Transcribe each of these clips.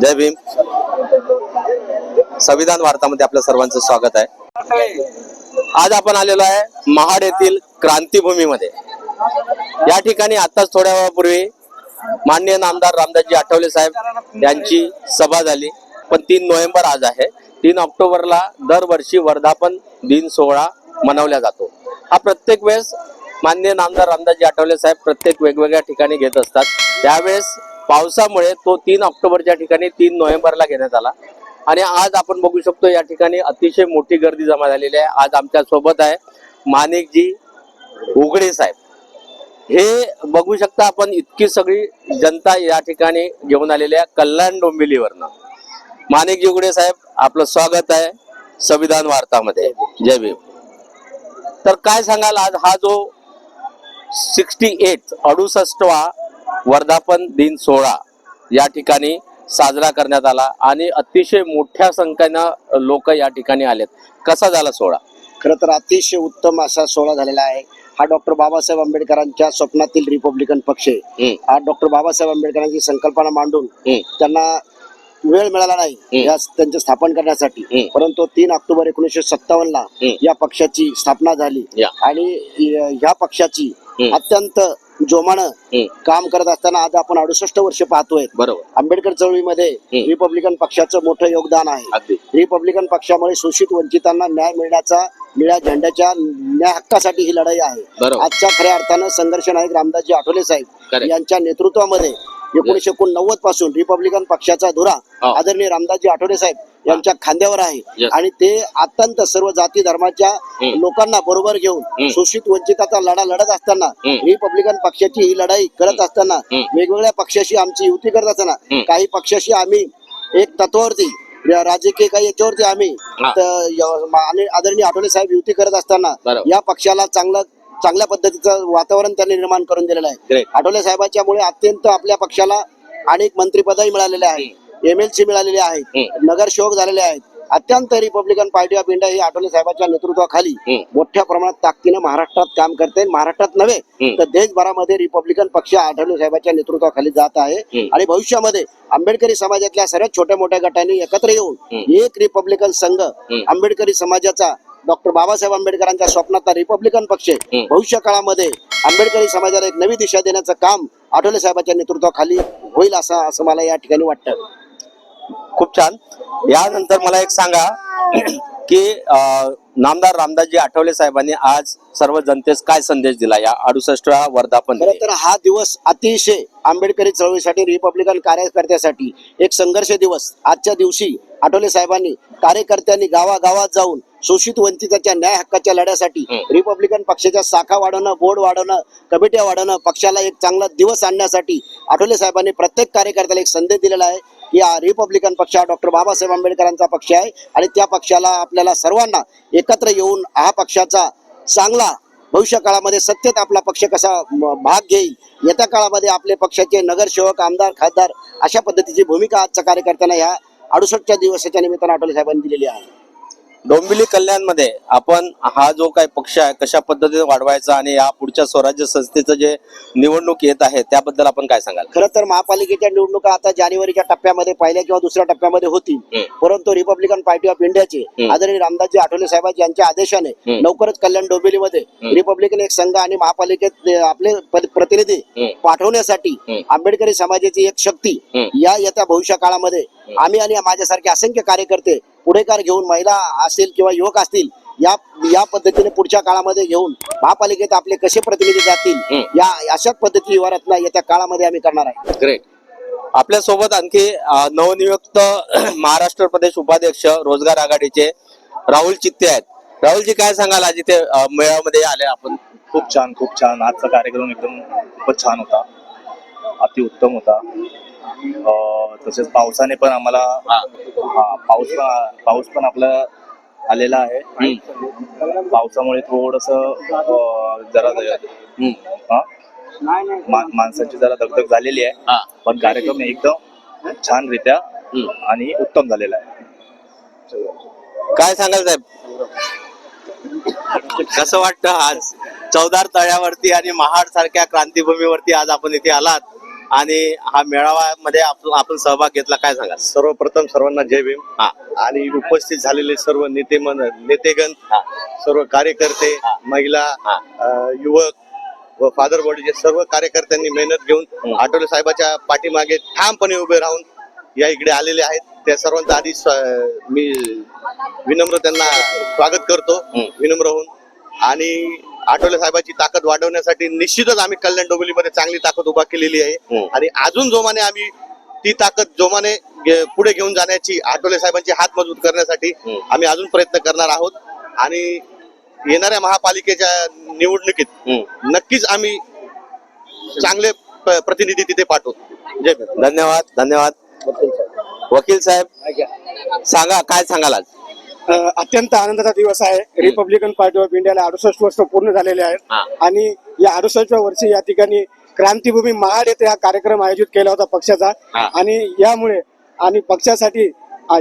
जय भीम. संविधान वार्तामध्ये आपल्या सर्वांचं स्वागत आहे. आज आपण आलेलो आहे महाड येथील क्रांतीभूमीमध्ये. या ठिकाणी आताच थोड्या वेळापूर्वी मान्य नामदार रामदासजी आठवले साहेब यांची सभा झाली. पण तीन नोव्हेंबर आज आहे. तीन ऑक्टोबरला दरवर्षी वर्धापन दिन सोहळा मनवला जातो. हा प्रत्येक वेळेस माननीय नामदार रामदासजी आठवले साहेब प्रत्येक वेगवेगळ्या ठिकाणी घेत असतात. त्यावेळेस पावसामुळे तो तीन ऑक्टोबरच्या ठिकाणी तीन नोव्हेंबरला घेण्यात आला. आणि आज आपण बघू शकतो या ठिकाणी अतिशय मोठी गर्दी जमा झालेली आहे. आज आमच्यासोबत आहे माणिकजी उघडे साहेब. हे बघू शकता आपण इतकी सगळी जनता या ठिकाणी घेऊन आलेली आहे कल्याण डोंबिवलीवरनं. माणिकजी उघडे साहेब आपलं स्वागत आहे संविधान वार्तामध्ये. जय भीम. तर काय सांगाल आज? हा जो सिक्स्टी एट अडुसष्टवा वर्धापन दिन सोहळा या ठिकाणी साजरा करण्यात आला आणि अतिशय मोठ्या संख्येनं लोक या ठिकाणी आलेत कसा झाला सोहळा खरं तर अतिशय उत्तम असा सोहळा झालेला आहे हा डॉक्टर बाबासाहेब आंबेडकरांच्या स्वप्नातील रिपब्लिकन पक्ष आहे हा डॉक्टर बाबासाहेब आंबेडकरांची संकल्पना मांडून त्यांना वेळ मिळाला नाही. या त्यांचे स्थापन करण्यासाठी. परंतु तीन ऑक्टोबर एकोणीसशे सत्तावन्न ला. या पक्षाची स्थापना झाली. आणि य- ह्या पक्षाची. अत्यंत जोमानं काम करत असताना आज आपण अडुसष्ट वर्ष पाहतोय. बरोबर. आंबेडकर चळवळीमध्ये. रिपब्लिकन पक्षाचं मोठं योगदान आहे. रिपब्लिकन पक्षामुळे शोषित वंचितांना न्याय मिळण्याचा निळ्या झेंड्याच्या न्याय हक्कासाठी ही लढाई आहे. आजच्या खऱ्या अर्थानं संघर्ष नायक रामदासजी आठवले साहेब. यांच्या नेतृत्वामध्ये एकोणीशे एकोणनव्वदपासून रिपब्लिकन पक्षाचा धुरा. आदरणीय रामदासजी आठवले साहेब यांच्या खांद्यावर आहे. आणि ते अत्यंत सर्व जाती धर्माच्या. लोकांना बरोबर घेऊन. शोषित वंचिताचा लढा लढत असताना. रिपब्लिकन पक्षाची ही लढाई करत असताना. वेगवेगळ्या पक्षाशी आमची युती करत असताना. काही पक्षाशी आम्ही एक तत्वावरती या राजकीय काही याच्यावरती आम्ही आदरणीय आठवले साहेब युती करत असताना. या पक्षाला चांगलं चांगल्या पद्धतीचं वातावरण त्यांनी निर्माण करून दिलेलं आहे. आठवले साहेबांच्या मुळे अत्यंत आपल्या पक्षाला अनेक मंत्रिपदही मिळालेले आहेत एम एल सी मिळालेले आहेत. नगरसेवक झालेले आहेत अत्यंत रिपब्लिकन पार्टी ऑफ इंडिया ही आठवले साहेबांच्या नेतृत्वाखाली. मोठ्या प्रमाणात ताकदीनं महाराष्ट्रात काम करते महाराष्ट्रात नव्हे. तर देशभरामध्ये रिपब्लिकन पक्ष आठवले साहेबांच्या नेतृत्वाखाली जात आहे. आणि भविष्यामध्ये आंबेडकरी समाजातल्या सर्वात छोट्या मोठ्या गटांनी एकत्र येऊन. एक रिपब्लिकन संघ आंबेडकरी समाजाचा डॉक्टर बाबासाहेब आंबेडकरांच्या स्वप्नातला रिपब्लिकन पक्ष. भविष्य काळामध्ये आंबेडकरी समाजाला एक नवी दिशा देण्याचं काम आठवले साहेबांच्या नेतृत्वाखाली होईल असं असं मला या ठिकाणी वाटतं खूप छान यानंतर मला एक सांगा की नामदार रामदासजी आठवले साहेबांनी आज सर्व जनतेस काय संदेश दिला या अडुसष्टव्या वर्धापन? तर हा दिवस अतिशय आंबेडकरी चळवळीसाठी रिपब्लिकन कार्यकर्त्यासाठी एक संघर्ष दिवस आजच्या दिवशी आठवले साहेबांनी कार्यकर्त्यांनी गावागावात जाऊन शोषित वंचिताच्या न्याय हक्काच्या लढ्यासाठी. रिपब्लिकन पक्षाच्या शाखा वाढवणं बोर्ड वाढवणं कमिट्या वाढवणं पक्षाला एक चांगला दिवस आणण्यासाठी आठवले साहेबांनी प्रत्येक कार्यकर्त्याला एक संदेश दिलेला आहे की हा रिपब्लिकन पक्ष हा डॉक्टर बाबासाहेब आंबेडकरांचा पक्ष आहे. आणि त्या पक्षाला आपल्याला सर्वांना एकत्र येऊन हा पक्षाचा चांगला भविष्य काळामध्ये सत्तेत आपला पक्ष कसा भाग घेईल येत्या काळामध्ये आपले पक्षाचे नगरसेवक आमदार खासदार अशा पद्धतीची भूमिका आजच्या कार्यकर्त्यांना ह्या अडुसष्टच्या दिवसाच्या निमित्तानं आठवले साहेबांनी दिलेली आहे. डोंबिवली कल्याणमध्ये आपण हा जो काही पक्ष आहे कशा पद्धतीने वाढवायचा आणि या पुढच्या स्वराज्य संस्थेचं जे निवडणूक येत आहे त्याबद्दल आपण काय सांगाल खरं तर महापालिकेच्या निवडणुका आता जानेवारीच्या टप्प्यामध्ये पहिल्या किंवा दुसऱ्या टप्प्यामध्ये होतील हम्म. परंतु रिपब्लिकन पार्टी ऑफ इंडियाचे. आदरणीय रामदासजी आठवले साहेब यांच्या आदेशाने. लवकरच कल्याण डोंबिवलीमध्ये. रिपब्लिकन एक संघ आणि महापालिकेत आपले प्रतिनिधी. पाठवण्यासाठी. आंबेडकरी समाजाची एक शक्ती. या येत्या भविष्य काळामध्ये आम्ही आणि माझ्यासारखे असंख्य कार्यकर्ते पुढेकार घेऊन महिला असतील किंवा युवक असतील या या पद्धतीने पुढच्या काळामध्ये घेऊन महापालिकेत आपले कसे प्रतिनिधी जातील. या अशाच पद्धती युवा येत्या काळामध्ये आम्ही करणार आहे. ग्रेट आपल्यासोबत आणखी नवनियुक्त महाराष्ट्र प्रदेश उपाध्यक्ष रोजगार आघाडीचे राहुल चित्ते आहेत. राहुलजी काय सांगाल? आज इथे मेळाव्यामध्ये आले आपण. खूप छान खूप छान. आजचा कार्यक्रम एकदम खूपच छान होता. अतिउत्तम होता. अं, तसेच पावसाने पण आम्हाला हा, पाऊस पण पाऊस पण आपला आलेला आहे. पावसामुळे थोडस जरा. हा, माणसाची जरा दगदग झालेली आहे. हा. पण कार्यक्रम एकदम छानरित्या हम्म. आणि उत्तम झालेला आहे. काय सांगाल साहेब? कसं वाटतं आज? चौदार तळ्यावरती आणि महाड सारख्या क्रांतीभूमीवरती आज आपण इथे आलात. आणि हा मेळाव्यामध्ये आप- आपण सहभाग घेतला काय सांगा सर्वप्रथम सर्वांना जय भीम हा आणि उपस्थित झालेले सर्व नेते मन नेतेगण. सर्व कार्यकर्ते. महिला युवक व फादर बॉडीचे सर्व कार्यकर्त्यांनी मेहनत घेऊन. आठवले साहेबाच्या पाठीमागे ठामपणे उभे राहून या इकडे आलेले आहेत त्या सर्वांचा आधी मी विनम्र त्यांना स्वागत करतो. विनम्र होऊन आणि आठवले साहेबाची ताकद वाढवण्यासाठी निश्चितच आम्ही कल्याण डोंबिवलीमध्ये चांगली ताकद उभा केलेली आहे हम्म. आणि अजून जोमाने आम्ही ती ताकद जोमाने पुढे घेऊन जाण्याची आठवले साहेबांची हात मजबूत करण्यासाठी हम्म. आम्ही अजून प्रयत्न करणार आहोत आणि येणाऱ्या महापालिकेच्या निवडणुकीत हम्म. नक्कीच आम्ही चांगले प्रतिनिधी तिथे पाठवू जय धन्यवाद धन्यवाद वकील साहेब सांगा काय सांगाल आज अत्यंत आनंदाचा दिवस आहे रिपब्लिकन पार्टी ऑफ इंडियाला अडुसष्ट वर्ष पूर्ण झालेले. आहेत आणि या अडुसष्टव्या वर्षी या ठिकाणी क्रांतीभूमी महाड येथे हा कार्यक्रम आयोजित केला होता पक्षाचा. आणि यामुळे आणि पक्षासाठी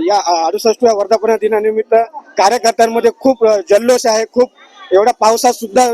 या अडुसष्टव्या वर्धापन दिनानिमित्त कार्यकर्त्यांमध्ये खूप जल्लोष आहे खूप एवढ्या पावसात सुद्धा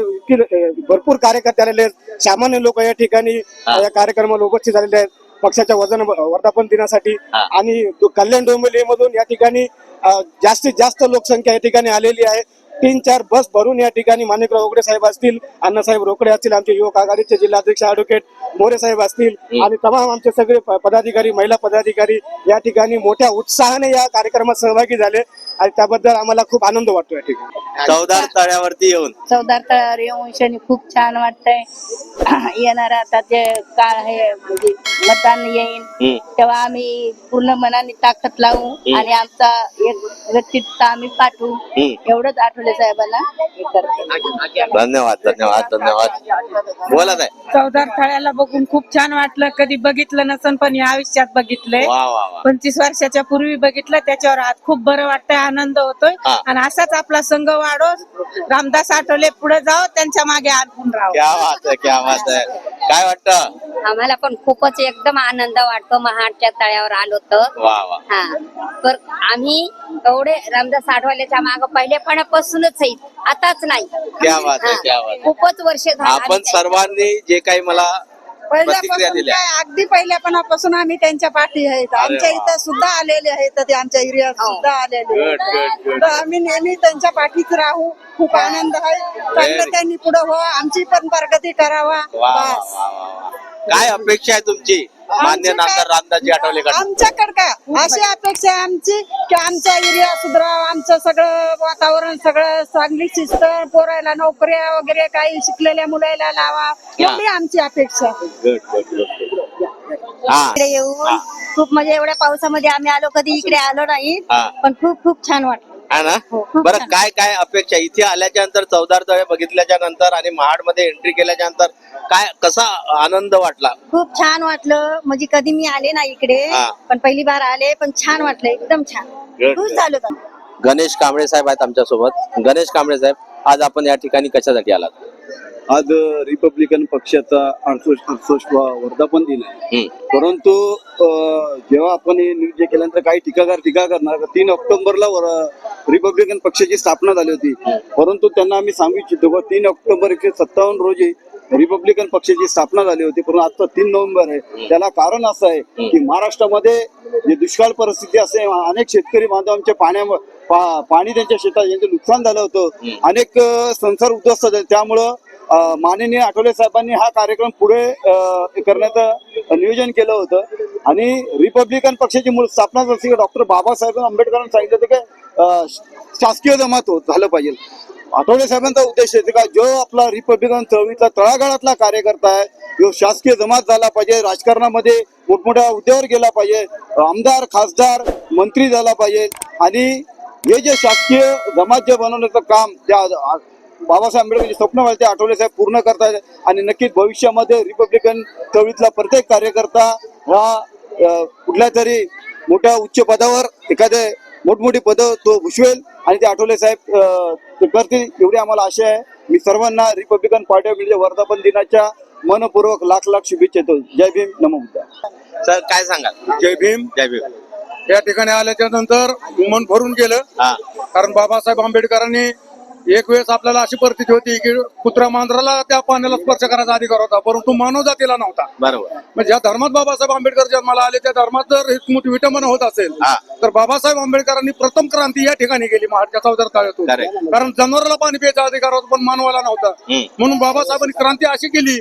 भरपूर कार्यकर्ते आलेले आहेत सामान्य लोक या ठिकाणी. या कार्यक्रमाला उपस्थित झालेले आहेत पक्षाच्या वजन वर्धापन दिनासाठी. आणि कल्याण डोंबिवली मधून या ठिकाणी जास्तीत जास्त लोकसंख्या या ठिकाणी आलेली आहे तीन चार बस भरून या ठिकाणी माणिकराव ओगडे साहेब असतील अण्णासाहेब रोकडे असतील आमचे युवक आघाडीचे जिल्हाध्यक्ष ऍडव्होकेट मोरे साहेब असतील. आणि तमाम आमचे सगळे पदाधिकारी महिला पदाधिकारी या ठिकाणी मोठ्या उत्साहाने या कार्यक्रमात सहभागी झाले आणि त्याबद्दल आम्हाला खूप आनंद वाटतो या ठिकाणी. चौदार तळ्यावरती येऊन. चौदार तळावर येऊन शनी खूप छान वाटतंय. येणार आता ते काळ आहे म्हणजे मतदान येईल. तेव्हा आम्ही पूर्ण मनाने ताकद लावू आणि आमचा एक व्यक्तित्व आम्ही पाठवू. एवढंच आठवले साहेबांना. हे करतो. धन्यवाद धन्यवाद धन्यवाद. बोला नाही चौदार तळ्याला बघून खूप छान वाटलं. कधी बघितलं नसन पण या आयुष्यात बघितलंय. वा वा वा. पंचवीस वर्षाच्या पूर्वी बघितलं त्याच्यावर आज खूप बरं वाटतंय. आनंद होतोय. हा. आणि असाच आपला संघ वाढो रामदास आठवले पुढे जाओ त्यांच्या मागे आपण राहू क्या बात आहे क्या बात आहे. काय वाटतं? आम्हाला पण खूपच एकदम आनंद वाटतो महाडच्या तळ्यावर आलो तर. वा वा. हा. तर आम्ही एवढे रामदास आठवलेच्या माग पहिल्यापणापासूनच आहेत आताच नाही. क्या बात आहे हा. क्या बात आहे. खूपच वर्ष झाली आपण सर्वांनी जे काही मला प्रतिक्रिया पहिल्यापासून दिल्या. काय अगदी पहिल्यापणापासून आम्ही त्यांच्या पाठी आहेत. आमच्या वा. इथं सुद्धा आलेले आहेत ते आमच्या एरियात हो. सुद्धा आलेले गुड तर आम्ही नेहमी त्यांच्या पाठीच राहू. खूप आनंद आहे. Very चांगलं त्यांनी पुढे हो आमची पण प्रगती करावा. वा वा बस. वा वा वा. काय अपेक्षा आहे तुमची? मान्य नामदार रामदासजी आमच्याकडे काय? अशी अपेक्षा आहे आमची की आमचा एरिया सुधरावा आमचं सगळं वातावरण सगळं चांगली शिस्त पोरायला नोकऱ्या वगैरे काही शिकलेल्या मुलाला लावा एवढी आमची अपेक्षा आहे. हा. इकडे येऊन खूप म्हणजे एवढ्या पावसामध्ये आम्ही आलो कधी इकडे आलो नाही हा. पण खूप खूप छान वाटलं. हा ना हो, खूप बरं छान. काय काय अपेक्षा इथे आल्याच्यानंतर चौदार तळे बघितल्याच्या नंतर आणि महाडमध्ये एंट्री केल्याच्यानंतर काय कसा आनंद वाटला खूप छान वाटलं म्हणजे कधी मी आले नाही इकडे हा. पण पहिली बार आले पण छान वाटलं एकदम छान Good, खुश good. झालो. गणेश कांबळे साहेब आहेत आमच्यासोबत गणेश कांबळे साहेब आज आपण या ठिकाणी कशासाठी आलात आज रिपब्लिकन पक्षाचा अडसष्ट अडसष्टवा वर्धापन दिन आहे. परंतु जेव्हा आपण हे जे केल्यानंतर काही टीकाकार टीका करणार तीन ऑक्टोबरला वर- रिपब्लिकन पक्षाची स्थापना झाली होती. परंतु त्यांना आम्ही सांगू इच्छितो की तीन ऑक्टोबर एकशे सत्तावन्न रोजी रिपब्लिकन पक्षाची स्थापना झाली होती परंतु आता तीन नोव्हेंबर आहे. त्याला कारण असं आहे की महाराष्ट्रामध्ये जे दुष्काळ परिस्थिती असे अनेक शेतकरी बांधव आमच्या पाण्या पाणी त्यांच्या शेतात यांचं नुकसान झालं होतं. अनेक संसार उद्ध्वस्त झाले. त्यामुळं माननीय आठवले साहेबांनी हा कार्यक्रम पुढे करण्याचं नियोजन केलं होतं. आणि रिपब्लिकन पक्षाची मूळ स्थापना जशी डॉक्टर बाबासाहेब आंबेडकरांनी सांगितलं होतं की शासकीय जमात होत झालं पाहिजे. आठवले साहेबांचा उद्देश आहे का जो आपला रिपब्लिकन चळवळीतला तळागाळातला कार्यकर्ता आहे जो शासकीय जमात झाला पाहिजे राजकारणामध्ये मोठमोठ्या हुद्द्यावर गेला पाहिजे आमदार खासदार मंत्री झाला पाहिजे. आणि हे जे शासकीय जमात जे बनवण्याचं काम त्या बाबासाहेब आंबेडकरचे स्वप्न होते ते आठवले साहेब पूर्ण करतायत आणि नक्कीच भविष्यामध्ये रिपब्लिकन चळवळीतला प्रत्येक कार्यकर्ता हा कुठल्या तरी मोठ्या उच्च पदावर एखादे मोठमोठी पदं तो भुषवेल. आणि ते आठवले साहेब ते करतील एवढी आम्हाला आशा आहे. मी सर्वांना रिपब्लिकन पार्टी ऑफ इंडिया वर्धापन दिनाच्या मनपूर्वक लाख लाख शुभेच्छा देतो. जय भीम. नमो सर काय सांगाल? जय भीम. जय भीम. या ठिकाणी आल्याच्यानंतर मन भरून गेलं. कारण बाबासाहेब आंबेडकरांनी एक वेळेस आपल्याला अशी परिस्थिती होती की कुत्रा मांजराला त्या पाण्याला स्पर्श करायचा अधिकार होता परंतु मानव जातीला नव्हता. बरोबर. म्हणजे ज्या धर्मात बाबासाहेब आंबेडकर जन्माला आले त्या धर्मात जर हितमत विटंबना होत असेल हा. तर बाबासाहेब आंबेडकरांनी प्रथम क्रांती या ठिकाणी केली महाडच्या चौदार ताळ्यातून Correct. कारण जनावराला पाणी प्यायचा अधिकार होता पण मानवाला नव्हता. हम्म. म्हणून बाबासाहेबांनी क्रांती अशी केली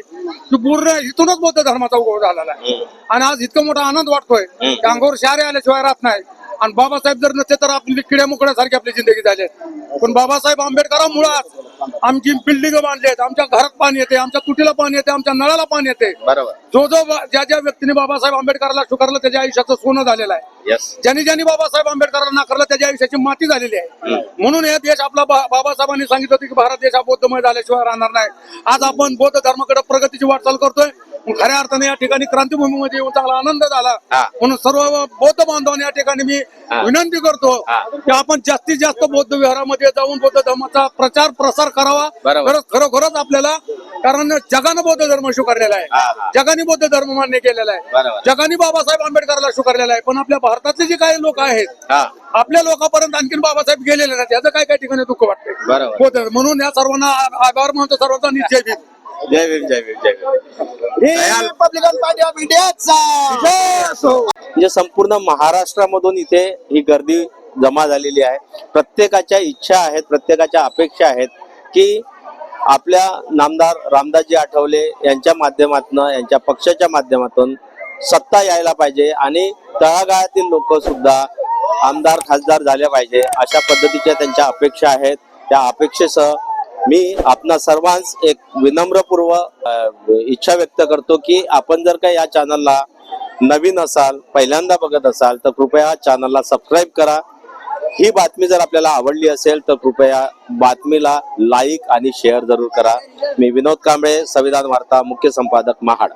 की पूर्ण इथूनच बौद्ध धर्माचा उगव झालेला आहे. आणि आज इतका मोठा आनंद वाटतोय की अंगावर शारे आल्याशिवाय राहत नाही. आणि बाबासाहेब जर नसते तर आपली किड्या मुकड्यासारखी आपली जिंदगी झाली. पण बाबासाहेब आंबेडकरांमुळे आज आमची बिल्डिंग बांधली आमच्या घरात पाणी येते आमच्या तुटीला पाणी येते आमच्या नळाला पाणी येते. बरोबर. जो जो ज्या ज्या व्यक्तीने बाबासाहेब आंबेडकरांना स्वीकारलं त्याच्या आयुष्याचं सोनं झालेलं आहे. ज्यांनी ज्यांनी बाबासाहेब आंबेडकरांना नाकारलं त्याच्या आयुष्याची माती झालेली आहे. म्हणून हे देश आपला बाबासाहेबांनी सांगितलं होतं की भारत देश हा बौद्धमय झाल्याशिवाय राहणार नाही. आज आपण बौद्ध धर्माकडे प्रगतीची वाटचाल करतोय. खऱ्या अर्थाने या ठिकाणी क्रांतीभूमीमध्ये येऊन चांगला आनंद झाला. म्हणून सर्व बौद्ध बांधवांनी या ठिकाणी मी. विनंती करतो की आपण जास्तीत जास्त बौद्ध विहारामध्ये जाऊन बौद्ध धर्माचा प्रचार प्रसार करावा. खरंच खरोखरच आपल्याला कारण जगानं बौद्ध धर्म स्वीकारलेला. आहे जगाने बौद्ध धर्म मान्य केलेला आहे. जगाने बाबासाहेब आंबेडकरला स्वीकारलेला आहे पण आपल्या भारतातले जे काही लोक आहेत आपल्या लोकांपर्यंत आणखीन बाबासाहेब गेलेले नाहीत याचं काय काय ठिकाणी दुःख वाटते बरोबर. म्हणून या सर्वांना आभार मानतो सर्वांचा निश्चय Jai Bhim Jai Bhim Jai Bhim. Republican party of इंडियाचा म्हणजे संपूर्ण महाराष्ट्रामधून इथे ही गर्दी जमा झालेली आहे. प्रत्येकाच्या इच्छा आहेत प्रत्येकाच्या अपेक्षा आहेत की आपल्या नामदार रामदासजी आठवले यांच्या माध्यमातून यांच्या पक्षाच्या माध्यमातून सत्ता यायला पाहिजे आणि तळागाळातील लोक सुद्धा आमदार खासदार झाले पाहिजे अशा पद्धतीच्या त्यांच्या अपेक्षा आहेत. त्या अपेक्षेसह मी आपणा सर्वांस एक विनम्रपूर्व इच्छा व्यक्त करतो की आपण जर का या चॅनलला नवीन असाल पहिल्यांदा बघत असाल तर कृपया चॅनलला सबस्क्राईब करा. ही बातमी जर आपल्याला आवडली असेल तर कृपया बातमीला लाईक आणि शेअर जरूर करा. मी विनोद कांबळे संविधान वार्ता मुख्य संपादक महाड.